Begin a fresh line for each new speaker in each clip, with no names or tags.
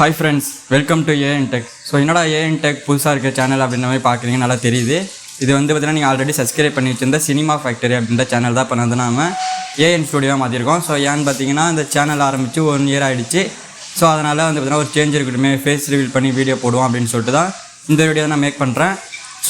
Hi friends welcome to AN tech so என்னடா AN tech புதுசாக இருக்க சேனல் அப்படின்ற மாதிரி பார்க்குறீங்க நல்லா தெரியுது. இது வந்து பார்த்தீங்கன்னா நீங்கள் ஆல்ரெடி சப்ஸ்கிரைப் பண்ணி வச்சிருந்த சினிமா ஃபேக்டரி அப்படின்ற சேனல் தான் இப்போ வந்து நாம ஏஎன் ஸ்டுடியோவாக மாற்றிருக்கோம் ஸோ ஏன்னு பார்த்தீங்கன்னா இந்த சேனல் ஆரம்பித்து ஒன் இயர் ஆகிடுச்சு ஸோ அதனால் வந்து பார்த்தீங்கன்னா ஒரு சேஞ்ச் இருக்கட்டுமே ஃபேஸ் ரிவீல் பண்ணி வீடியோ போடுவோம் அப்படின்னு சொல்லிட்டு தான் இந்த வீடியோ நான் மேக் பண்ணுறேன்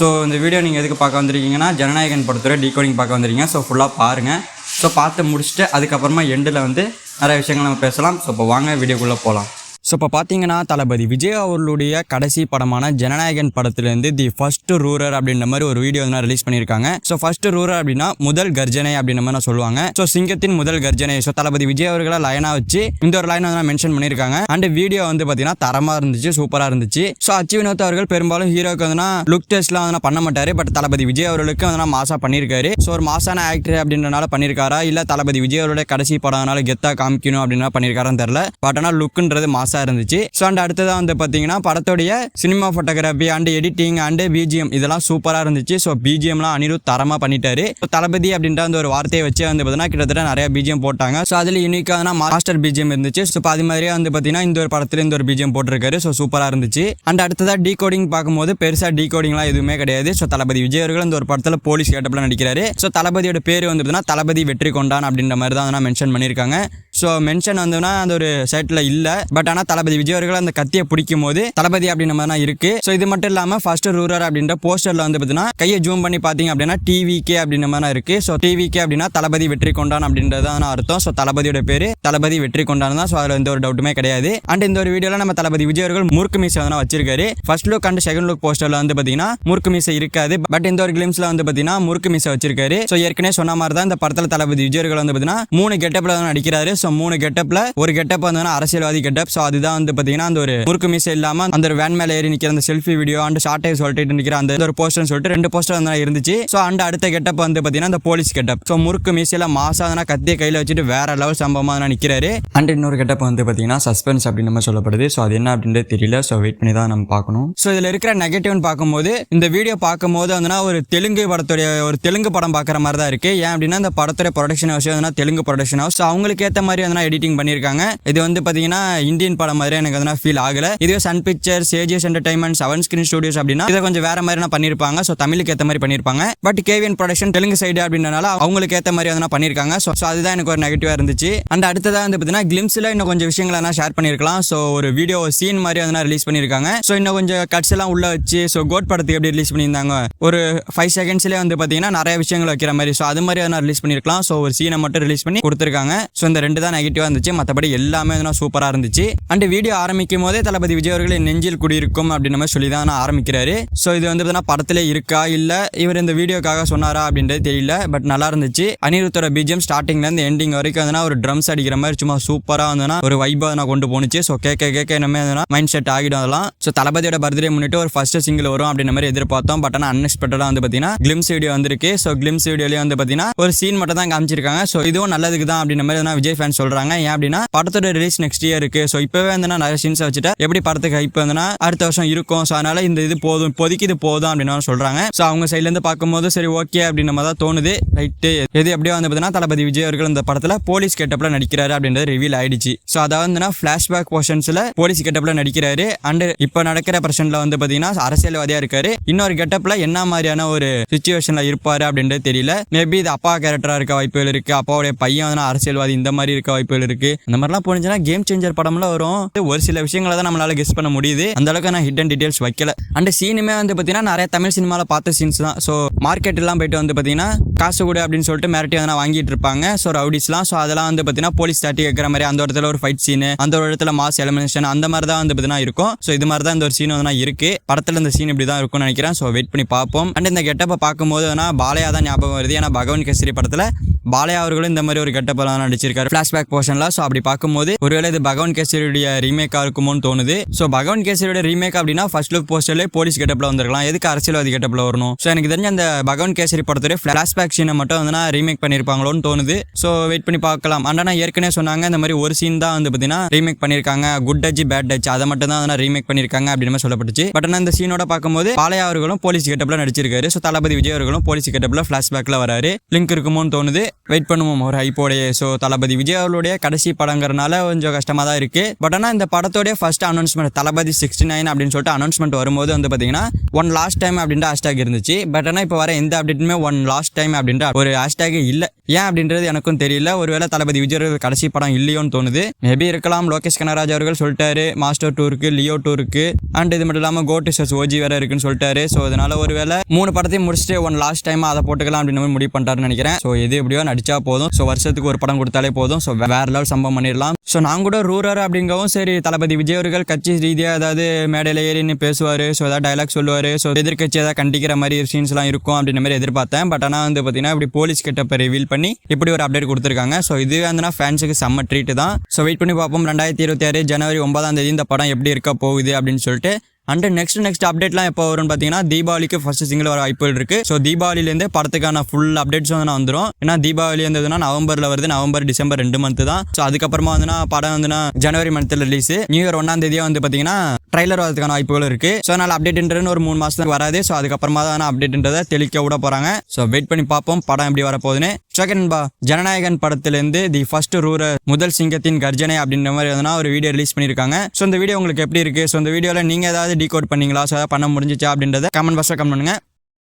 ஸோ இந்த வீடியோ நீங்கள் எதுக்கு பார்க்க வந்திருக்கீங்கன்னா ஜனநாயகன் படத்துறை டீகோடிங் பார்க்க வந்திருக்கீங்க. ஸோ ஃபுல்லாக பாருங்கள் ஸோ பார்த்து முடிச்சுட்டு அதுக்கப்புறமா எண்டில் வந்து நிறைய விஷயங்கள் நம்ம பேசலாம். ஸோ இப்போ வாங்க வீடியோக்குள்ளே போகலாம் ஸோ இப்போ பார்த்தீங்கன்னா தளபதி விஜய் அவர்களுடைய கடைசி படமான ஜனநாயகன் படத்துலேருந்து தி ஃபர்ஸ்ட் ரூரர் அப்படின்ற மாதிரி ஒரு வீடியோ வந்து ரிலீஸ் பண்ணியிருக்காங்க. ஸோ ஃபர்ஸ்ட் ரூரர் அப்படின்னா முதல் கர்ஜனை அப்படின்ற மாதிரி நான் சொல்லுவாங்க. ஸோ சிங்கத்தின் முதல் கர்ஜனை. ஸோ தளபதி விஜய் அவர்களை லைனாக வச்சு இந்த ஒரு லைன் வந்து மென்ஷன் பண்ணியிருக்காங்க. அண்ட் வீடியோ வந்து பார்த்தீங்கன்னா தரமாக இருந்துச்சு சூப்பராக இருந்துச்சு. ஸோ அச்சு வினோத் அவர்கள் பெரும்பாலும் ஹீரோக்கு வந்து லுக் டெஸ்ட்லாம் வந்து பண்ண மாட்டார். பட் தளபதி விஜய் அவர்களுக்கு வந்து மாசா பண்ணியிருக்காரு. ஸோ ஒரு மாசான ஆக்டர் அப்படின்றனால பண்ணியிருக்காரா? இல்லை தளபதி விஜய் அவருடைய கடைசி படம்னால கெத்தாக காமிக்கணும் அப்படின்னா பண்ணியிருக்காரான்னு தெரில பட் ஆனால் லுக்குன்றது மாசா இருந்துச்சு. ஸோ அண்ட் அடுத்ததாக வந்து பார்த்தீங்கன்னா படத்துடைய cinema photography and editing and BGM இதெல்லாம் சூப்பராக இருந்துச்சு. ஸோ பிஜிஎம்லாம் அனிருத் தரமாக பண்ணிட்டாரு. ஸோ தளபதி அப்படின்ற அந்த ஒரு வார்த்தையை வச்சு வந்து பார்த்தீங்கன்னா கிட்டத்தட்ட நிறைய பிஜிஎம் போட்டாங்க. ஸோ அதில் யூனிக்கான மாஸ்டர் பிஜிஎம் இருந்துச்சு. ஸோ அது மாதிரியே வந்து பார்த்தீங்கன்னா இந்த ஒரு படத்தில் இந்த ஒரு பிஜிஎம் போட்டிருக்காரு. ஸோ சூப்பராக இருந்துச்சு. அண்ட் அடுத்ததாக டீகோடிங் பார்க்கும்போது பெருசாக டீகோடிங்லாம் எதுவுமே கிடையாது. ஸோ தளபதி விஜய் அவர்கள் இந்த ஒரு படத்தில் போலீஸ் கேட்டப்பில் நடிக்கிறாரு. ஸோ தளபதியோட பேர் வந்து பார்த்தீங்கன்னா தளபதி வெற்றி கொண்டான் அப்படின்ற மாதிரி தான் மென்ஷன் பண்ணியிருக்காங்க. ஸோ மென்ஷன் வந்துன்னா அந்த ஒரு சைட்டில் இல்லை. பட் ஆனால் தளபதி விஜய் அவர்கள் அந்த கத்தியை பிடிக்கும் போது தளபதி அப்படின்ற மாதிரி இருக்கு. ஸோ இது மட்டும் இல்லாமல் ஃபர்ஸ்ட் ரூரர் அப்படின்ற போஸ்டரில் வந்து பார்த்தீங்கன்னா கையை ஜூம் பண்ணி பார்த்தீங்க அப்படின்னா டிவிகே அப்படின்ற மாதிரி இருக்கு. ஸோ டிவிகே அப்படின்னா தளபதி வெற்றி கொண்டான் அப்படின்றதான் அர்த்தம். ஸோ தளபதியோட பேர் தளபதி வெற்றி கொண்டான் தான். ஸோ அதில் எந்த ஒரு டவுட்டுமே கிடையாது. அண்ட் இந்த ஒரு வீடியோவில் நம்ம தளபதி விஜய் அவர்கள் முறுக்கு மீசை வந்து வச்சிருக்காரு. First look and second look போஸ்டரில் வந்து பார்த்தீங்கன்னா முறுக்கு மீசை இருக்காது. பட் இந்த ஒரு கிளிம்ஸ்ல வந்து பார்த்தீங்கன்னா முறுக்கு மீசை வச்சிருக்காரு. ஸோ ஏற்கனவே சொன்ன மாதிரி தான் இந்த படத்தில் தளபதி விஜய் அவர்கள் வந்து பார்த்தீங்கன்னா மூணு கெட்டப்ல தான் நடிக்கிறாரு. ஸோ மூணு கெட்டப்ல ஒரு கெட்டப் வந்து அரசியல்வாதி கெட்டப் ஸோ அதுதான் வந்து பார்த்தீங்கன்னா அந்த ஒரு முறுக்கு மீசை இல்லாம அந்த ஒரு வேன் மேலே ஏறி நிற்கிற அந்த செல்ஃபி வீடியோ அண்ட் ஷார்ட்டே சொல்லிட்டு நிற்கிற அந்த ஒரு போஸ்டர் சொல்லிட்டு ரெண்டு போஸ்டர் அந்த இருந்துச்சு. ஸோ அண்ட் அடுத்த கெட்டப் வந்து பார்த்தீங்கன்னா அந்த போலீஸ் கெட்டப் ஸோ முறுக்கு மீசையில மாசாதனா கத்திய கையில் வச்சுட்டு வேற லெவல் சம்பவமாக தான் நிற்கிறாரு அண்ட் இன்னொரு கெட்டப் வந்து பார்த்தீங்கன்னா சஸ்பென்ஸ் அப்படின்னு நம்ம சொல்லப்படுது. ஸோ அது என்ன அப்படின்றது தெரியல. ஸோ வெயிட் பண்ணி தான் நம்ம பார்க்கணும். ஸோ இதில் இருக்கிற நெகட்டிவ்னு பார்க்கும்போது இந்த வீடியோ பார்க்கும்போது வந்துன்னா ஒரு தெலுங்கு படத்துடைய ஒரு தெலுங்கு படம் பார்க்குற மாதிரி தான் இருக்கு. ஏன் அப்படின்னா இந்த படத்துடைய ப்ரொடக்ஷன் ஹவுஸ் வந்து தெலுங்கு ப்ரொடக்ஷன் ஹவுஸ் ஸோ அவங்களுக்கு ஏற்ற மாதிரி வந்து எடிட்டிங் பண்ணியிருக்காங்க. இது வந்து பார்த்தீங்கன்னா இந்தியன் படம் மாதிரி எனக்கு வந்து ஃபீல் ஆகல. இதுவே Sun Pictures AGS Entertainment Seven Screen Studios அப்படின்னா இதை கொஞ்சம் வேற மாதிரி நான் பண்ணியிருப்பாங்க ஸோ தமிழுக்கு ஏற்ற மாதிரி பண்ணியிருப்பாங்க but KVN production Telugu side அப்படின்றனால அவங்களுக்கு ஏற்ற மாதிரி வந்து பண்ணியிருக்காங்க ஸோ ஸோ அதுதான் எனக்கு ஒரு நெகட்டிவாக இருந்துச்சு. அண்ட் அடுத்ததாக வந்து பார்த்தீங்கன்னா கிளிம்ஸில் இன்னும் கொஞ்சம் விஷயங்களை நான் ஷேர் பண்ணியிருக்கலாம் ஸோ ஒரு வீடியோ சீன் மாதிரி வந்து ரிலீஸ் பண்ணியிருக்காங்க ஸோ இன்னும் கொஞ்சம் கட்ஸ் எல்லாம் உள்ள வச்சு ஸோ கோட் படத்துக்கு எப்படி ரிலீஸ் பண்ணியிருந்தாங்க? ஒரு ஃபைவ் செகண்ட்ஸ்லேயே வந்து பார்த்தீங்கன்னா நிறைய விஷயங்கள் வைக்கிற மாதிரி. ஸோ அது மாதிரி நான் ரிலீஸ் பண்ணியிருக்கலாம் ஸோ ஒரு சீனை மட்டும் ரிலீஸ் பண்ணி கொடுத்துருக்காங்க. ஸோ இந்த ரெண்டு தான் நெகட்டிவாக இருந்துச்சு. மற்றபடி எல்லாமே வந்து சூப்பராக இருந்துச்சு. அண்ட் வீடியோ ஆரம்பிக்கும் போதே தளபதி விஜய் அவர்கள் நெஞ்சில் குடியிருக்கும் அப்படின்ற மாதிரி சொல்லி தான் ஆரம்பிக்கிறாரு. ஸோ இது வந்து பார்த்தீங்கன்னா படத்திலே இருக்கா இல்லை இவர் இந்த வீடியோக்காக சொன்னாரா அப்படின்றது தெரியல பட் நல்லா இருந்துச்சு. அனிருத்தோட பிஜிஎம் ஸ்டார்டிங்லேருந்து எண்டிங் வரைக்கும் வந்து ஒரு ட்ரம்ஸ் அடிக்கிற மாதிரி சும்மா சூப்பராக வந்துன்னா ஒரு வைபாக நான் கொண்டு போனுச்சு ஸோ கேட்க கேட்க என்னமே மைண்ட் செட் ஆகிடும் அதெல்லாம். ஸோ தளபதியோட பர்த்டே முன்னிட்டு ஒரு ஃபர்ஸ்ட் சிங்கிள் வரும் அப்படின்ற மாதிரி எதிர்பார்த்தோம். பட் ஆனால் அன்எக்ஸ்பெக்டடாக வந்து பார்த்தீங்கன்னா கிளிம்ஸ் வீடியோ வந்திருக்கு. ஸோ கிளிம்ஸ் வீடியோலேயே வந்து பார்த்தீங்கன்னா ஒரு சீன் மட்டும் தான் காமிச்சிருக்காங்க. ஸோ இதுவும் நல்லதுக்கு தான் அப்படின்ற மாதிரி விஜய் ஃபேன் சொல்கிறாங்க ஏன் அப்படின்னா படத்தோட ரிலீஸ் நெக்ஸ்ட் இயர் இருக்கு. ஸோ இப்போவே வந்து நான் நிறைய சீன்ஸை வச்சுட்டு எப்படி படத்துக்கு ஹைப் வந்துன்னா அடுத்த வருஷம் இருக்கும். ஸோ அதனால இந்த இது போதும் இப்போதைக்கு இது போதும் அப்படின்னு சொல்றாங்க. ஸோ அவங்க சைட்லேருந்து பார்க்கும்போது சரி ஓகே அப்படின்னு மாதிரி தான் தோணுது. ரைட்டு எது எப்படியோ வந்து பார்த்தீங்கன்னா தளபதி விஜய் அவர்கள் இந்த படத்தில் போலீஸ் கெட்டப்பில் நடிக்கிறாரு அப்படின்றது ரிவீல் ஆயிடுச்சு. ஸோ அதாவது வந்துன்னா ஃபிளாஷ்பேக் போர்ஷன்ஸில் போலீஸ் கெட்டப்பில் நடிக்கிறாரு. அண்டு இப்போ நடக்கிற பிரச்சனைல வந்து பார்த்தீங்கன்னா அரசியல்வாதியாக இருக்காரு. இன்னொரு கெட்டப்பில் என்ன மாதிரியான ஒரு சுச்சுவேஷனில் இருப்பார் அப்படின்றது தெரியல. மேபி இது அப்பா கேரக்டராக இருக்க வாய்ப்புகள் இருக்குது அப்பாவுடைய பையன் வந்து அரசியல்வாதி இந்த மாதிரி இருக்க வாய்ப்புகள் இருக்குது இந்த மாதிரிலாம் போனிச்சுன்னா கேம் சேஞ்சர் படம்லாம் வரும். ஒரு சில விஷயங்களை தான் நம்மளால கெஸ் பண்ண முடியுது. அந்த அளவுக்கு நான் ஹிடன் டீடைல்ஸ் வைக்கல. அண்ட் சீனுமே வந்து பார்த்தீங்கன்னா நிறைய தமிழ் சினிமாவில் பார்த்த சீன்ஸ் தான். ஸோ மார்க்கெட் எல்லாம் போயிட்டு வந்து பார்த்தீங்கன்னா காசு கூட அப்படின்னு சொல்லிட்டு மிரட்டி வந்து வாங்கிட்டு இருப்பாங்க. ஸோ ரவுடிஸ்லாம் ஸோ அதெல்லாம் வந்து பார்த்தீங்கன்னா போலீஸ் தாட்டி வைக்கிற மாதிரி அந்த இடத்துல ஒரு ஃபைட் சீனு அந்த ஒரு இடத்துல மாஸ் எலிமினேஷன் அந்த மாதிரி தான் வந்து பார்த்தீங்கன்னா இருக்கும். ஸோ இது மாதிரி தான் இந்த ஒரு சீன் வந்து இருக்கு. படத்தில் இந்த சீன் இப்படி தான் இருக்கும்னு நினைக்கிறேன். ஸோ வெயிட் பண்ணி பார்ப்போம். அண்ட் இந்த கெட்டப்பை பார்க்கும்போது பாலையா தான் ஞாபகம் வருது. ஏன்னா பகவன் கேசரி படத்தில் பாலையா அவர்களும் இந்த மாதிரி ஒரு கெட்டப்பெல்லாம் நடிச்சிருக்காரு. ஃபிளாஷ்பேக் போர்ஷன்ல ஸோ அப்படி பார்க்கும்போது ஒருவேளை இது பகவான் கேசரியுடைய ரீமேக்கா இருக்குமோன்னு தோணுது. ஸோ பகவான் கேசரியோட ரீமேக் அப்படின்னா ஃபர்ஸ்ட் லுக் போஸ்டர்லேயே போலீஸ் கெட்டப்பில் வந்திருக்கலாம். எதுக்கு அரசியல்வாதி கெட்டப்பில் வரணும்? ஸோ எனக்கு தெரிஞ்ச அந்த பகவான் கேசரி படத்துடைய ஃபிளாஷ்பேக் சீனை மட்டும் வந்து ரீமேக் பண்ணியிருப்பாங்களோன்னு தோணுது. ஸோ வெயிட் பண்ணி பார்க்கலாம். ஆனால் ஏற்கனவே சொன்னாங்க இந்த மாதிரி ஒரு சீன் தான் வந்து பார்த்தீங்கன்னா ரீமேக் பண்ணியிருக்காங்க குட் டச் பேட் டச் அதை மட்டும் தான் ரீமேக் பண்ணியிருக்காங்க அப்படின்னு சொல்லப்பட்டுச்சு. பட் ஆனால் இந்த சீனோட பார்க்கும்போது பாலையா அவர்களும் போலீஸ் கெட்டப்பில் நடிச்சிருக்காரு. ஸோ தளபதி விஜய் அவர்களும் போலீஸ் கெட்டப்பில் ஃபிளாஷ்பேக்ல வராரு. லிங்க் இருக்குமோன்னு தோணுது. வெயிட் பண்ணுவோம். ஒரு ஹைப்போடைய ஸோ தளபதி விஜய் அவர்களுடைய கடைசி படங்கிறனால கொஞ்சம் கஷ்டமாக தான் இருக்குது பட் ஆனால் இந்த படத்தோடைய first announcement Thalapathy sixty nine அப்படின்னு சொல்லிட்டு அனௌன்ஸ்மெண்ட் வரும்போது வந்து பார்த்தீங்கன்னா ஒன் லாஸ்ட் டைம் அப்படின்ற ஹேஷ்டாக் இருந்துச்சு. பட் ஆனால் இப்போ வர எந்த அப்டேட்டுமே ஒன் லாஸ்ட் டைம் அப்படின்ற ஒரு ஹேஷ்டாக் இல்லை. ஏன் அப்படின்றது எனக்கும் தெரியல. ஒருவேளை தளபதி விஜய் கடைசி படம் இல்லையோன்னு தோணுது. மேபி இருக்கலாம். லோகேஷ் கனராஜ் அவர்கள் சொல்லிட்டாரு. மாஸ்டர் டூருக்கு லியோ டூருக்கு அண்ட் இது மட்டும் இல்லாமல் கோட்டு சஸ் ஓஜி வேற இருக்குன்னு சொல்லிட்டாரு. ஸோ அதனால ஒருவேளை மூணு படத்தையும் முடிச்சுட்டு ஒன் லாஸ்ட் டைம் அதை போட்டுக்கலாம் அப்படின்னு முடிவு பண்ணிட்டாருன்னு நினைக்கிறேன். ஸோ எது எப்படியோ நடிச்சா போதும். ஸோ வருஷத்துக்கு ஒரு படம் கொடுத்தாலே போதும். ஸோ வேற லெவல் சம்பவம் பண்ணிடலாம். ஸோ நான் கூட ரூரர் அப்படிங்கவும் சரி தளபதி விஜய் அவர்கள் கட்சி ரீதியாக ஏதாவது மேடையில் ஏறின்னு பேசுவார். ஸோ ஏதாவது டைலாக் சொல்லுவார். ஸோ எதிர்க்கட்சி ஏதாவது கண்டிக்கிற மாதிரி சீன்ஸ்லாம் இருக்கும் அப்படின்ற மாதிரி எதிர்பார்த்தேன். பட் ஆனால் வந்து பார்த்தீங்கன்னா இப்படி போலீஸ் கிட்ட ரிவீல் பண்ணி இப்படி ஒரு அப்டேட் கொடுத்துருக்காங்க. ஸோ இது வந்துன்னா ஃபேன்ஸுக்கு செம்ம ட்ரீட் தான். ஸோ வெயிட் பண்ணி பார்ப்போம். ரெண்டாயிரத்தி இருபத்தி ஆறு ஜனவரி ஒன்பதாம் தேதி இந்த படம் எப்படி இருக்க போகுது அப்படின்னு சொல்லிட்டு அண்ட் நெக்ஸ்ட் நெக்ஸ்ட் அப்டேட்லாம் எப்போ வரும்னு பார்த்தீங்கன்னா தீபாவளிக்கு ஃபர்ஸ்ட் சிங்கிள் வர வாய்ப்புகள் இருக்கு. ஸோ தீபாவளிலேருந்து படத்துக்கான ஃபுல் அப்டேட்ஸ் வந்து வந்துடும் ஏன்னா தீபாவளி வந்ததுன்னா நவம்பரில் வருது. நவம்பர் டிசம்பர் ரெண்டு மந்த் தான். ஸோ அதுக்கப்புறமா வந்துன்னா படம் வந்துன்னா ஜனவரி மந்த்தில் ரிலீஸ் நியூ இயர் ஒன்றாம் தேதியாக வந்து பார்த்தீங்கன்னா ட்ரைலர் வரதுக்கான வாய்ப்புகள் இருக்கு. ஸோ அதனால் அப்டேட்ன்றது ஒரு மூணு மாதத்துக்கு வராது. ஸோ அதுக்கப்புறமா தான் அப்டேட்ன்றதை தெளிக்க விட போகிறாங்க ஸோ வெயிட் பண்ணி பார்ப்போம். படம் எப்படி வரப்போகுதுன்னு. செகண்ட்பா ஜனநாயகன் படத்திலேருந்து தி ஃபர்ஸ்ட் ரூரல் முதல் சிங்கத்தின் கர்ஜனை அப்படின்ற மாதிரி எதனா ஒரு வீடியோ ரிலீஸ் பண்ணியிருக்காங்க ஸோ இந்த வீடியோ உங்களுக்கு எப்படி இருக்கு? ஸோ இந்த வீடியோவில் நீங்கள் ஏதாவது டீகோட் பண்ணீங்களா? ஸோ ஏதாவது பண்ண முடிஞ்சிச்சா அப்படின்றத கமெண்ட் பாக்ஸில் கமெண்ட் பண்ணுங்கள்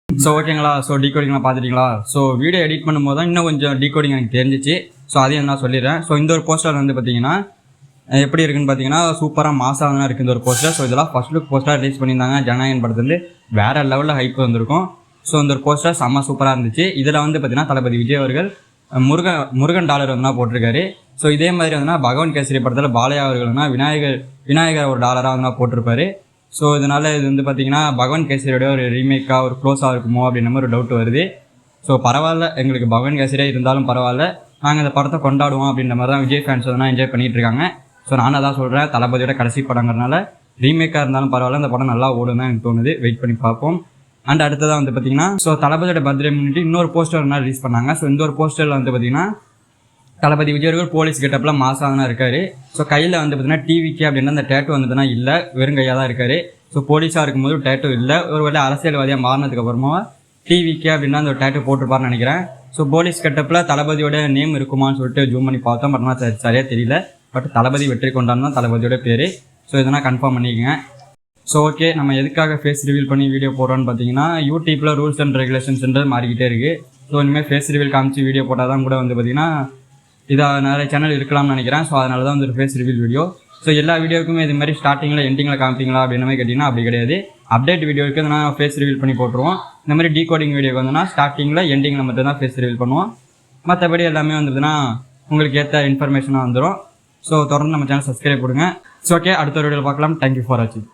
ஸோ ஓகேங்களா ஸோ டீகோடிங்லாம் பார்த்துட்டீங்களா? ஸோ வீடியோ எடிட் பண்ணும்போது தான் இன்னும் கொஞ்சம் டீகோடிங் எனக்கு தெரிஞ்சிச்சு. ஸோ அதையும் நான் சொல்லிடுறேன். ஸோ இந்த ஒரு போஸ்டர் வந்து பார்த்தீங்கன்னா எப்படி இருக்குன்னு பார்த்தீங்கன்னா சூப்பராக மாசாக தான் இருக்குது இந்த ஒரு போஸ்டர் ஸோ இதெல்லாம் ஃபர்ஸ்ட் லுக் போஸ்டர் ரிலீஸ் பண்ணியிருந்தாங்க. ஜனநாயகன் படத்துலேருந்து வேறு லெவலில் ஹைப் வந்திருக்கும். ஸோ அந்த ஒரு போஸ்டர் செம்ம சூப்பராக இருந்துச்சு. இதில் வந்து பார்த்தீங்கன்னா தளபதி விஜய் அவர்கள் முருகன் முருகன் டாலர் வந்துன்னா போட்டிருக்காரு. ஸோ இதே மாதிரி வந்துன்னா பகவான் கேசரி படத்தில் பாலையா அவர்கள்னா விநாயகர் விநாயகர் ஒரு டாலராக வந்து போட்டிருப்பாரு. ஸோ இதனால் இது வந்து பார்த்தீங்கன்னா பகவான் கேசரியோட ஒரு ரீமேக்காக ஒரு க்ளோஸாக இருக்குமோ அப்படின்ற மாதிரி ஒரு டவுட் வருது. ஸோ பரவாயில்ல எங்களுக்கு பகவான் கேசரியாக இருந்தாலும் பரவாயில்ல. நாங்கள் இந்த படத்தை கொண்டாடுவோம் அப்படின்ற மாதிரி தான் விஜய் ஃபேன்ஸ் வந்து என்ஜாய் பண்ணிகிட்டு இருக்காங்க. ஸோ நான் அதான் சொல்கிறேன் தளபதியோட கடைசி படங்கிறனால ரீமேக்காக இருந்தாலும் பரவாயில்ல இந்த படம் நல்லா ஓடும் தான் எனக்கு தோணுது. வெயிட் பண்ணி பார்ப்போம். அண்ட் அடுத்ததாக வந்து பார்த்தீங்கன்னா ஸோ தளபதியோட பர்த்டே முன்னிட்டு இன்னொரு போஸ்டர் ஒன்றா ரிலீஸ் பண்ணாங்க. ஸோ இந்த ஒரு போஸ்டரில் வந்து பார்த்தீங்கன்னா தளபதி விஜயர்கள் போலீஸ் கெட்டப்பில் மாசாக தான் இருக்கார். ஸோ கையில் வந்து பார்த்தீங்கன்னா டிவிக்கு அப்படின்னா அந்த டேட்டு வந்து இல்லை வெறும் கையாக தான் இருக்காரு. ஸோ போலீஸாக இருக்கும்போது டேட்டு இல்லை. ஒரு வேலை அரசியல்வாதியாக மாறினதுக்கு அப்புறமா டிவிக்கு அப்படின்னா அந்த ஒரு டேட்டு போட்டிருப்பார்னு நினைக்கிறேன். ஸோ போலீஸ் கெட்டப்பில் தளபதியோட நேம் இருக்குமான்னு சொல்லிட்டு ஜூம் பண்ணி பார்த்தோம். பட் ஆனால் சரியாக தெரியல. பட் தளபதி வெற்றி கொண்டான் தான் தளபதியோட பேர். ஸோ இதெல்லாம் கன்ஃபார்ம் பண்ணிக்கங்க. ஸோ ஓகே நம்ம எதுக்காக ஃபேஸ் ரிவீல் பண்ணி வீடியோ போடுறோம்னு பார்த்தீங்கன்னா யூடியூப்பில் ரூல்ஸ் அண்ட் ரெகுலேஷன்ஸ்ன்றது மாறிக்கிட்டே இருக்குது ஸோ இனிமேல் ஃபேஸ் ரிவீல் காமிச்சு வீடியோ போட்டால் தான் கூட வந்து பார்த்தீங்கன்னா இதாக நிறைய சேனல் இருக்கலாம்னு நினைக்கிறேன். ஸோ அதனால தான் வந்து ஃபேஸ் ரிவீல் வீடியோ ஸோ எல்லா வீடியோக்குமே இது மாதிரி ஸ்டார்டிங்கில் எண்டிங்கில் காமிப்பீங்களா அப்படின்னு மாதிரி கேட்டிங்கன்னா அப்படி கிடையாது. அப்டேட் வீடியோவுக்கு வந்து நான் ஃபேஸ் ரிவீல் பண்ணி போட்டுருவோம். இந்த மாதிரி டீகோடிங் வீடியோக்கு வந்துன்னா ஸ்டார்டிங்கில் எண்டிங்கில் மட்டும் தான் ஃபேஸ் ரிவீல் பண்ணுவோம். மற்றபடி எல்லாமே வந்துதுன்னா உங்களுக்கு ஏற்ற இன்ஃபர்மேஷனாக வந்துடும் ஸோ தொடர்ந்து நம்ம சேனல் சப்ஸ்கிரைப் கொடுங்க. ஸோ ஓகே அடுத்த வீடியோவில் பார்க்கலாம். தேங்க்யூ ஃபார் வாட்சிங்